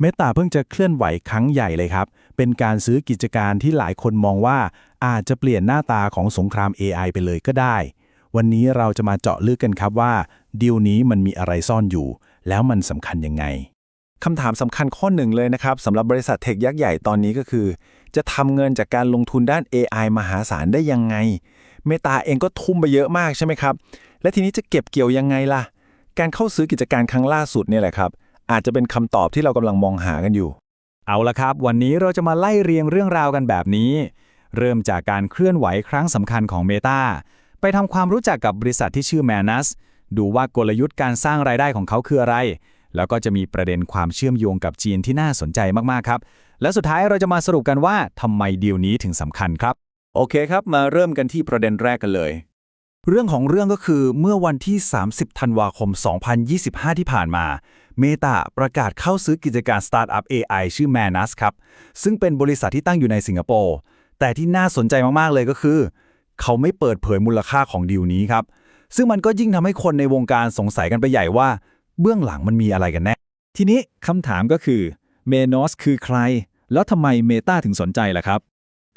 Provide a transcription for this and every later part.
เมตาเพิ่งจะเคลื่อนไหวครั้งใหญ่เลยครับ เป็นการซื้อกิจการที่หลายคนมองว่าอาจจะเปลี่ยนหน้าตาของสงคราม AI ไปเลยก็ได้ วันนี้เราจะมาเจาะลึกกันครับว่าดีลนี้มันมีอะไรซ่อนอยู่ แล้วมันสำคัญยังไงคำถามสำคัญข้อหนึ่งเลยนะครับสำหรับบริษัทเทคยักษ์ใหญ่ตอนนี้ก็คือ จะทำเงินจากการลงทุนด้าน AI มหาศาลได้ยังไง เมตาเองก็ทุ่มไปเยอะมากใช่ไหมครับ และทีนี้จะเก็บเกี่ยวยังไงล่ะ การเข้าซื้อกิจการครั้งล่าสุดเนี่ยแหละครับ อาจจะเป็นคำตอบที่เรากำลังมองหากันอยู่ เอาละครับ วันนี้เราจะมาไล่เรียงเรื่องราวกันแบบนี้ เริ่มจากการเคลื่อนไหวครั้งสำคัญของ Meta ไปทำความรู้จักกับบริษัทที่ชื่อ Manus ดูว่ากลยุทธ์การสร้างรายได้ของเขาคืออะไร แล้วก็จะมีประเด็นความเชื่อมโยงกับจีนที่น่าสนใจมากๆครับ และสุดท้ายเราจะมาสรุปกันว่าทำไมดีลนี้ถึงสำคัญครับ โอเคครับ มาเริ่มกันที่ประเด็นแรกกันเลย เรื่องของเรื่องก็คือเมื่อวันที่ 30 ธันวาคม 2025 ที่ผ่านมา Meta ประกาศเข้าซื้อกิจการสตาร์ทอัพ AI ชื่อ Manus ครับ ซึ่งเป็นบริษัทที่ตั้งอยู่ในสิงคโปร์ แต่ที่น่าสนใจมาก ๆ เลยก็คือ เขาไม่เปิดเผยมูลค่าของดีลนี้ครับ ซึ่งมันก็ยิ่งทำให้คนในวงการสงสัยกันไปใหญ่ว่า เบื้องหลังมันมีอะไรกันแน่ ทีนี้คำถามก็คือ Manus คือใคร แล้วทำไม Meta ถึงสนใจล่ะครับ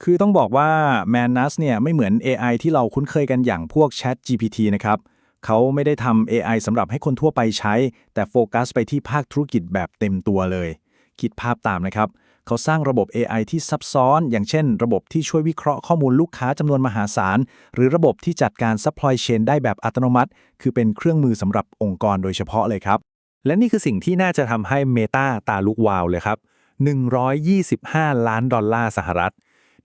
คือต้องบอกว่า Manus เนี่ยไม่เหมือน AI ที่เราคุ้นเคยกันอย่างพวก Chat GPT นะครับ เขาไม่ได้ทำ AI สำหรับให้คนทั่วไปใช้ แต่โฟกัสไปที่ภาคธุรกิจแบบเต็มตัวเลย คิดภาพตามนะครับ เขาสร้างระบบ AI ที่ซับซ้อน อย่างเช่น ระบบที่ช่วยวิเคราะห์ข้อมูลลูกค้าจำนวนมหาศาล หรือระบบที่จัดการ supply chain ได้แบบอัตโนมัติ คือเป็นเครื่องมือสำหรับองค์กรโดยเฉพาะเลยครับ และนี่คือสิ่งที่น่าจะทำให้ Meta ตาลุกวาวเลยครับ 125 ล้านดอลลาร์สหรัฐ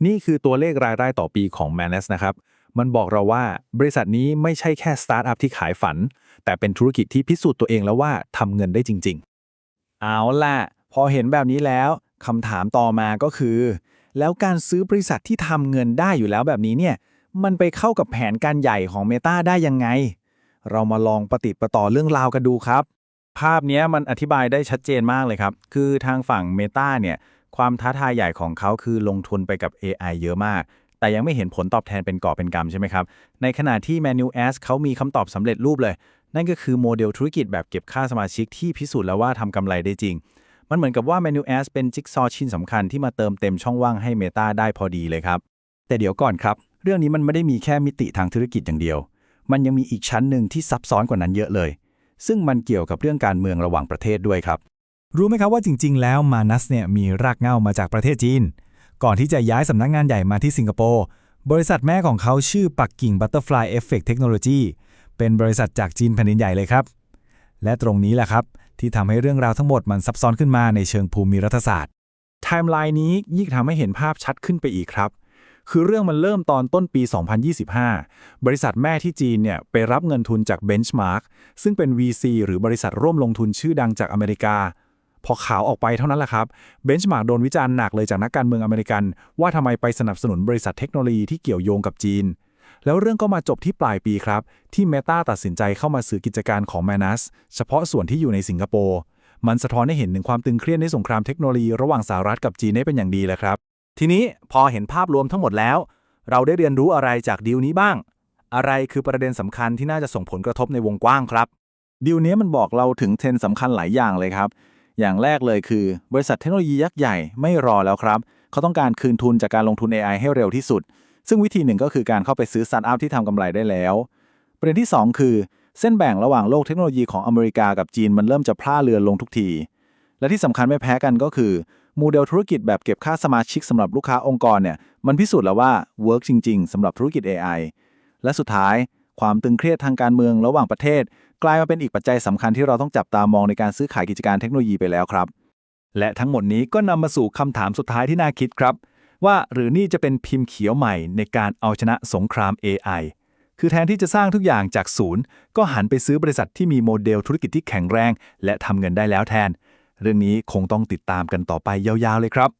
นี่คือตัวเลขรายได้ต่อปีของ Manus นะครับ มันบอกเราว่าบริษัทนี้ไม่ใช่แค่สตาร์ทอัพที่ขายฝัน แต่เป็นธุรกิจที่พิสูจน์ตัวเองแล้วว่าทำเงินได้จริง ๆ เอาล่ะ พอเห็นแบบนี้แล้วคำถามต่อมาก็คือ แล้วการซื้อบริษัทที่ทำเงินได้อยู่แล้วแบบนี้เนี่ย มันไปเข้ากับแผนการใหญ่ของ Meta ได้ยังไง เรามาลองปฏิปต่อเรื่องราวกันดูครับ ภาพนี้มันอธิบายได้ชัดเจนมากเลยครับ คือทางฝั่ง Meta เนี่ยความท้าทายใหญ่ของเขาคือลงทุนไปกับ AI เยอะมาก แต่ยังไม่เห็นผลตอบแทนเป็นก่อบเป็นกำใช่ไหมครับ ในขณะที่ Manu S เขามีคำตอบสำเร็จรูปเลย นั่นก็คือโมเดลธุรกิจแบบเก็บค่าสมาชิกที่พิสูจน์แล้วว่าทำกำไรได้จริง มันเหมือนกับว่า Manu S เป็นจิ๊กซอว์ชิ้นสำคัญที่มาเติมเต็มช่องว่างให้ Meta ได้พอดีเลยครับ แต่เดี๋ยวก่อนครับ เรื่องนี้มันไม่ได้มีแค่มิติทางธุรกิจอย่างเดียว มันยังมีอีกชั้นหนึ่งที่ซับซ้อนกว่านั้นเยอะเลย ซึ่งมันเกี่ยวกับเรื่องการเมืองระหว่างประเทศด้วยครับรู้ไหมครับว่าจริง ๆ แล้วมานัสเนี่ยมีรากเหง้ามาจากประเทศจีน ก่อนที่จะย้ายสำนักงานใหญ่มาที่สิงคโปร์ บริษัทแม่ของเขาชื่อปักกิ่ง Butterfly Effect Technology เป็นบริษัทจากจีนแผ่นดินใหญ่เลยครับ และตรงนี้แหละครับ ที่ทำให้เรื่องราวทั้งหมดมันซับซ้อนขึ้นมาในเชิงภูมิรัฐศาสตร์ไทม์ไลน์นี้ยิ่งทำให้เห็นภาพชัดขึ้นไปอีกครับคือเรื่องมันเริ่มตอนต้นปี 2025 บริษัทแม่ที่จีนเนี่ยไปรับเงินทุนจาก Benchmark ซึ่งเป็น VC หรือบริษัทร่วมลงทุนชื่อดังจากอเมริกา พอข่าวออกไปเท่านั้นแหละครับ Benchmark โดนวิจารณ์หนักเลยจากนักการเมืองอเมริกัน ว่าทำไมไปสนับสนุนบริษัทเทคโนโลยีที่เกี่ยวโยงกับจีน แล้วเรื่องก็มาจบที่ปลายปีครับ ที่ Meta ตัดสินใจเข้ามาซื้อกิจการของ Manus เฉพาะส่วนที่อยู่ในสิงคโปร์มันสะท้อนให้เห็นถึงความตึงเครียดในสงครามเทคโนโลยีระหว่างสหรัฐกับจีนได้เป็นอย่างดีเลยครับ ทีนี้พอเห็นภาพรวมทั้งหมดแล้ว เราได้เรียนรู้อะไรจากดีลนี้บ้าง อะไรคือประเด็นสำคัญที่น่าจะส่งผลกระทบในวงกว้างครับดีลนี้มันบอกเราถึงเทรนสำคัญหลายอย่างเลยครับ อย่างแรกเลยคือ บริษัทเทคโนโลยียักษ์ใหญ่ไม่รอแล้วครับ เขาต้องการคืนทุนจากการลงทุน AI ให้เร็วที่สุด ซึ่งวิธีหนึ่งก็คือการเข้าไปซื้อสตาร์ทอัพที่ทำกำไรได้แล้ว ประเด็นที่ 2 คือ เส้นแบ่งระหว่างโลกเทคโนโลยีของอเมริกากับจีนมันเริ่มจะพล่าเลือนลงทุกที และที่สำคัญไม่แพ้กันก็คือโมเดลธุรกิจแบบเก็บค่าสมาชิกสำหรับลูกค้าองค์กรเนี่ยมันพิสูจน์แล้วว่าเวิร์กจริง ๆสำหรับธุรกิจ AI และสุดท้าย ความตึงเครียดทางการเมืองระหว่างประเทศ กลายมาเป็นอีกปัจจัยสำคัญที่เราต้องจับตามองในการซื้อขายกิจการเทคโนโลยีไปแล้วครับ และทั้งหมดนี้ก็นำมาสู่คำถามสุดท้ายที่น่าคิดครับ ว่าหรือนี่จะเป็นพิมพ์เขียวใหม่ในการเอาชนะสงคราม AI คือแทนที่จะสร้างทุกอย่างจากศูนย์ ก็หันไปซื้อบริษัทที่มีโมเดลธุรกิจที่แข็งแรง และทำเงินได้แล้วแทน เรื่องนี้คงต้องติดตามกันต่อไปยาวๆเลยครับ